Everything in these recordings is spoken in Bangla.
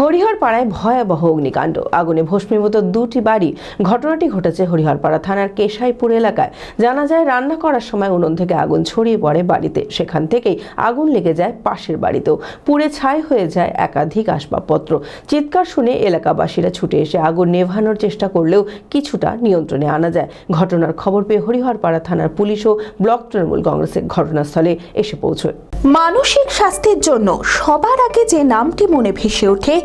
হরিহরপাড়ায় ভয়াবহ অগ্নিকাণ্ড। আগুনে ভস্মীভূত দুটি বাড়ি। ঘটনাটি ঘটেছে হরিহরপাড়া থানার কেশাইপুর এলাকায়। জানা যায়, রান্না করার সময় উনুন থেকে আগুন ছড়িয়ে পড়ে বাড়িতে। সেখান থেকেই আগুন লেগে যায় পাশের বাড়িতেও। পুড়ে ছাই হয়ে যায় একাধিক আসবাবপত্র। চিৎকার শুনে এলাকাবাসীরা ছুটে এসে আগুন নেভানোর চেষ্টা করলেও কিছুটা নিয়ন্ত্রণে আনা যায়। ঘটনার খবর পেয়ে হরিহরপাড়া থানার পুলিশ ও ব্লক তৃণমূল কংগ্রেসের ঘটনাস্থলে এসে পৌঁছয়। মানসিক স্বাস্থ্যের জন্য সবার আগে যে নামটি মনে ভেসে ওঠে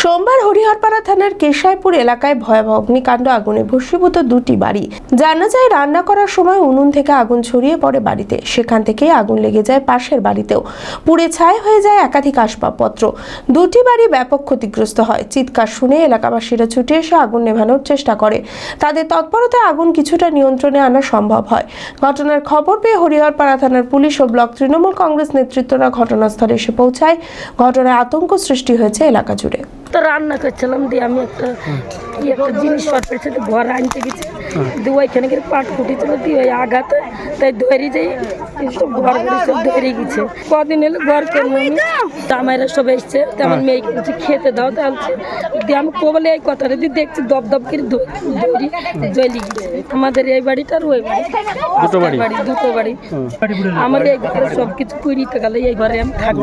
সোমবার হরিহরপাড়া থানার কেশাইপুর এলাকায় ভয়াবহ অগ্নিকাণ্ড, আগুনে ভস্মীভূত দুটি বাড়ি। জানা যায়, রান্না করার সময় উনুন থেকে আগুন ছড়িয়ে পড়ে বাড়িতে। সেখান থেকেই আগুন লেগে যায় পাশের বাড়িতেও। পুড়ে ছাই হয়ে যায় একাধিক আসবাবপত্র। দুটি বাড়ি ব্যাপক ক্ষতিগ্রস্ত হয়। চিৎকার শুনে এলাকাবাসীরা ছুটে এসে আগুন নেভানোর চেষ্টা করে। তাদের তৎপরতায় আগুন কিছুটা নিয়ন্ত্রণে আনা সম্ভব হয়। ঘটনার খবর পেয়ে হরিহরপাড়া থানার পুলিশ ও ব্লক তৃণমূল কংগ্রেস নেতৃত্বরা ঘটনাস্থলে এসে পৌঁছায়। ঘটনায় আতঙ্ক সৃষ্টি হয়েছে এলাকা জুড়ে। তো রান্না করছিলাম দিয়ে আমি একটা কি একটা জিনিস শর্ট পেয়েছে ঘর আনতে গেছি। দিয়ে ওইখানে গিয়ে পাট ফুটেছিল দিয়ে ওই আঘাতে তাই ধরে যাই সব ঘর বাড়ি সব ধরে গেছে। কদিন এলো ঘর আমি? জামাইরা সব এসছে তো আমার মেয়েকে বলছি খেতে দাও তাহলে। দিয়ে আমি কবলে এই কথাটা দিয়ে দেখছি দপ দপ করে ধরি জ্বলি গেছে। আমাদের এই বাড়িটা আর ওই বাড়ি। দুটো বাড়ি? দুটো বাড়ি আমার এই ঘরে সব কিছু পুরিতে গেলে এই ঘরে আমি থাকব।